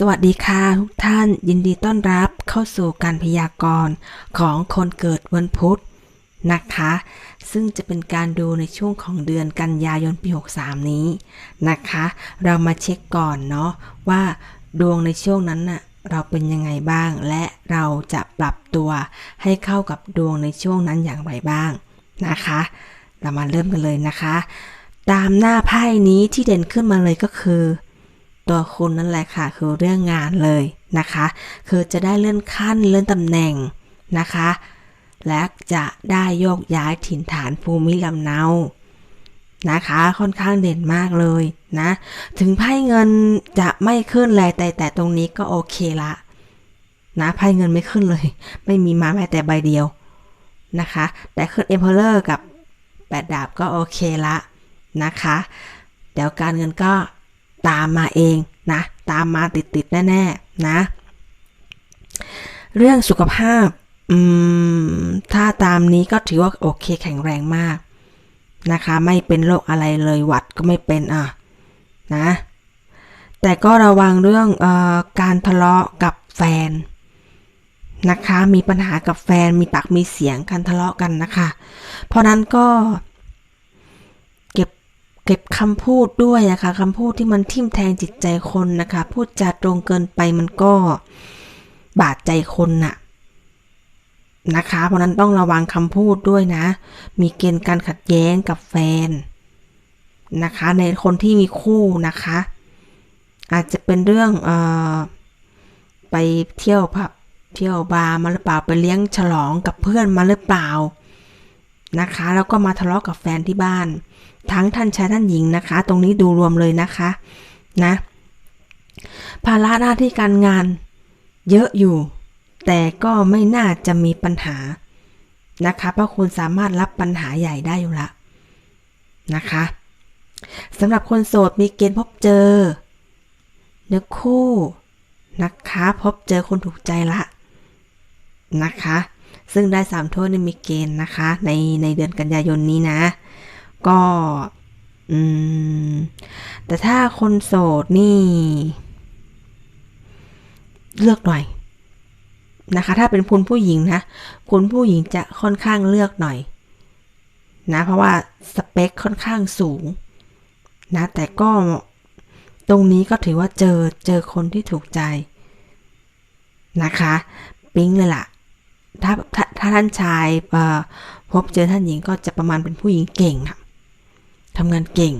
สวัสดีค่ะทุกท่านยินดีต้อนรับเข้าสู่การพยากรณ์ของคนเกิดวันพุธนะคะ ซึ่งจะเป็นการดูในช่วงของเดือนกันยายนปี 63 นี้นะคะ เรามาเช็คก่อนเนาะว่าดวงในช่วงนั้นน่ะเราเป็นยังไงบ้าง และเราจะปรับตัวให้เข้ากับดวงในช่วงนั้นอย่างไรบ้างนะคะ เรามาเริ่มกันเลยนะคะ ตามหน้าไพ่นี้ที่เด่นขึ้นมาเลยก็คือ ตัวคุณนั่นแหละค่ะ คือเรื่องงานเลยนะคะ คือจะได้เลื่อนขั้นเลื่อนตำแหน่งนะคะ และจะได้โยกย้ายถิ่นฐานภูมิลำเนานะคะ ค่อนข้างเด่นมากเลยนะ ถึงไพ่เงินจะไม่ขึ้นเลแต่แต่ตรงนี้ก็โอเคละนะไพ่เงินไม่ขึ้นเลย ไม่มีมาแม้แต่ใบเดียวนะคะ แต่ขึ้นเอ็มเพลเลอร์กับแปดดาบก็โอเคละนะคะ เดี๋ยวการเงินก็ ตามมาเองนะ ตามมาติดๆแน่ๆนะ เรื่องสุขภาพอืมถ้าตามนี้ก็ถือว่าโอเคแข็งแรงมากนะคะ ไม่เป็นโรคอะไรเลยหวัดก็ไม่เป็นอะนะ แต่ก็ระวังเรื่องออการทะเลาะกับแฟนนะคะ มีปัญหากับแฟนมีปากมีเสียงกันทะเลาะกันนะคะ เพราะนั้นก็ เก็บคำพูดด้วยนะคะคำพูดที่มันทิ่มแทงจิตใจคนนะคะ พูดจาตรงเกินไปมันก็บาดใจคนน่ะนะคะ เพราะนั้นต้องระวังคำพูดด้วยนะ มีเกณฑ์การขัดแย้งกับแฟนนะคะ ในคนที่มีคู่นะคะ อาจจะเป็นเรื่องเออไปเที่ยวผับเที่ยวบาร์มาหรือเปล่าไปเลี้ยงฉลองกับเพื่อนมาหรือเปล่า นะคะ แล้วก็มาทะเลาะกับแฟนที่บ้าน ทั้งท่านชายท่านหญิงนะคะ ตรงนี้ดูรวมเลยนะคะนะภาระหน้าที่การงานเยอะอยู่ แต่ก็ไม่น่าจะมีปัญหานะคะเพราะคุณสามารถรับปัญหาใหญ่ได้อยู่ละนะคะสำหรับคนโสดมีเกณฑ์พบเจอ เนื้อคู่นะคะ พบเจอคนถูกใจละนะคะ ซึ่งได้สามถ้วยในมีเกณฑ์นะคะ ในในเดือนกันยายนนี้นะ ก็อืมแต่ถ้าคนโสดนี่ เลือกหน่อยนะคะ ถ้าเป็นคุณผู้หญิงนะ คุณผู้หญิงจะค่อนข้างเลือกหน่อย นะ เพราะว่าสเปคค่อนข้างสูง นะ แต่ก็ตรงนี้ก็ถือว่าเจอเจอคนที่ถูกใจ นะคะ ปิ๊งเลยล่ะ ถ้าถ้าถ้าท่านชายพบเจอท่านหญิงก็จะประมาณเป็นผู้หญิงเก่งค่ะทำงานเก่ง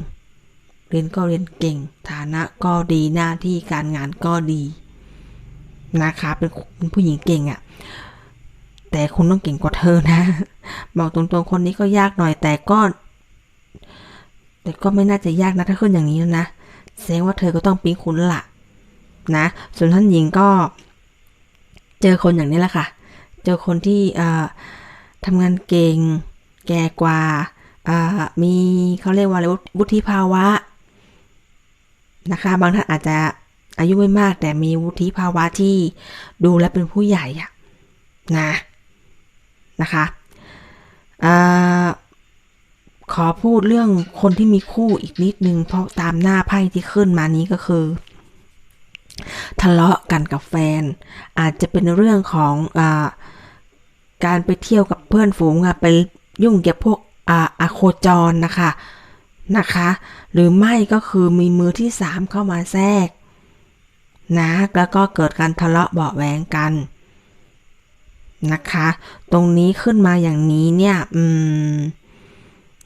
เรียนก็เรียนเก่ง ฐานะก็ดีหน้าที่การงานก็ดีนะคะเป็นเป็นผู้หญิงเก่งอะ่ะ แต่คุณต้องเก่งกว่าเธอนะ บอกตรงๆคนนี้ก็ยากหน่อยแต่ก็ แต่ก็ไม่น่าจะยากนะถ้าขึ้นอย่างนี้นะแสดงว่าเธอก็ต้องปิ๊งคุณละนะส่วนท่านหญิงก็ เจอคนอย่างนี้แหละค่ะ เจอคนที่ทำงานเก่ง แก่กว่ามีเขาเรียกว่าอะไรวุฒิภาวะนะคะ บางท่านอาจจะอายุไม่มากแต่มีวุฒิภาวะที่ดูแลเป็นผู้ใหญ่อะนะนะคะอขอพูดเรื่องคนที่มีคู่อีกนิดนึงเพราะตามหน้าไพ่ที่ขึ้นมานี้ก็คือ ทะเลาะกันกับแฟน อาจจะเป็นเรื่องของอการไปเที่ยวกับเพื่อนฝูงไปยุ่งเกี่ยวพวกอาโคจรนะคะนะคะ หรือไม่ก็คือมีมือที่สามเข้ามาแทรกนะแล้วก็เกิดการทะเลาะเบาแหวงกันนะคะ ตรงนี้ขึ้นมาอย่างนี้เนี่ยอืม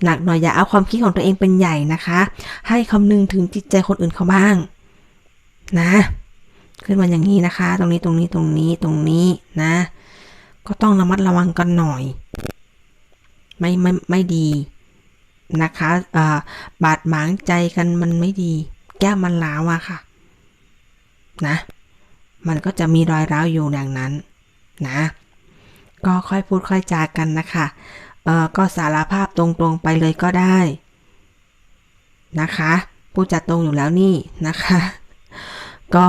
หนักหน่อยอย่าเอาความคิดของตัวเองเป็นใหญ่นะคะ ให้คำนึงถึงจิตใจคนอื่นเขาบ้าง นะ ขึ้นมาอย่างนี้นะคะ ตรงนี้ตรงนี้ตรงนี้ตรงนี้นะ ก็ต้องระมัดระวังกันหน่อย ไม่ไม่ไม่ดีนะคะบาดหมางใจกันมันไม่ดี แก้มันล้าวอะค่ะ นะ มันก็จะมีรอยร้าวอยู่อย่างนั้น นะ ก็ค่อยพูดค่อยจากันนะคะเออก็สารภาพตรงๆไปเลยก็ได้ นะคะ พูดจัดตรงอยู่แล้วนี่นะคะ ก็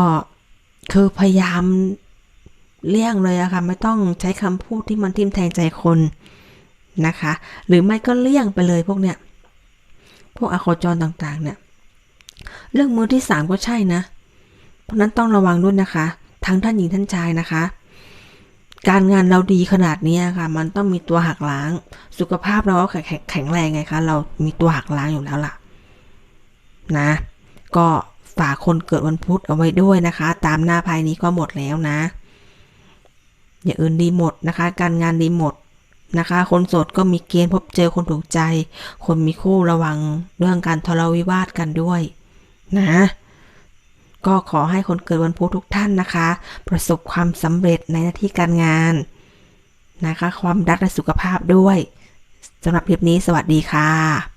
คือพยายามเลี่ยงเลยอะคะ่ะ ไม่ต้องใช้คำพูดที่มันทิ่มแทงใจคนนะคะ หรือไม่ก็เลี่ยงไปเลยพวกเนี้ยพวกอโคจรต่างๆ เนี่ย เรื่องมือที่สามก็ใช่นะ เพราะนั้นต้องระวังด้วยนะคะ ทั้งท่านหญิงท่านชายนะคะ การงานเราดีขนาดนี้ค่ะ มันต้องมีตัวหักล้าง สุขภาพเราก็แข็งแรงไงคะ เรามีตัวหักล้างอยู่แล้วล่ะ นะ ก็ ฝากคนเกิดวันพุธเอาไว้ด้วยนะคะ ตามหน้าภายนี้ก็หมดแล้วนะ อย่างอื่นดีหมดนะคะ การงานดีหมดนะคะ คนโสดก็มีเกณฑ์พบเจอคนถูกใจ คนมีคู่ระวังเรื่องการทะเลาะวิวาทกันด้วยนะ ก็ขอให้คนเกิดวันพุธทุกท่านนะคะ ประสบความสำเร็จในหน้าที่การงานนะคะ ความรักและสุขภาพด้วยสำหรับคลิปนี้สวัสดีค่ะ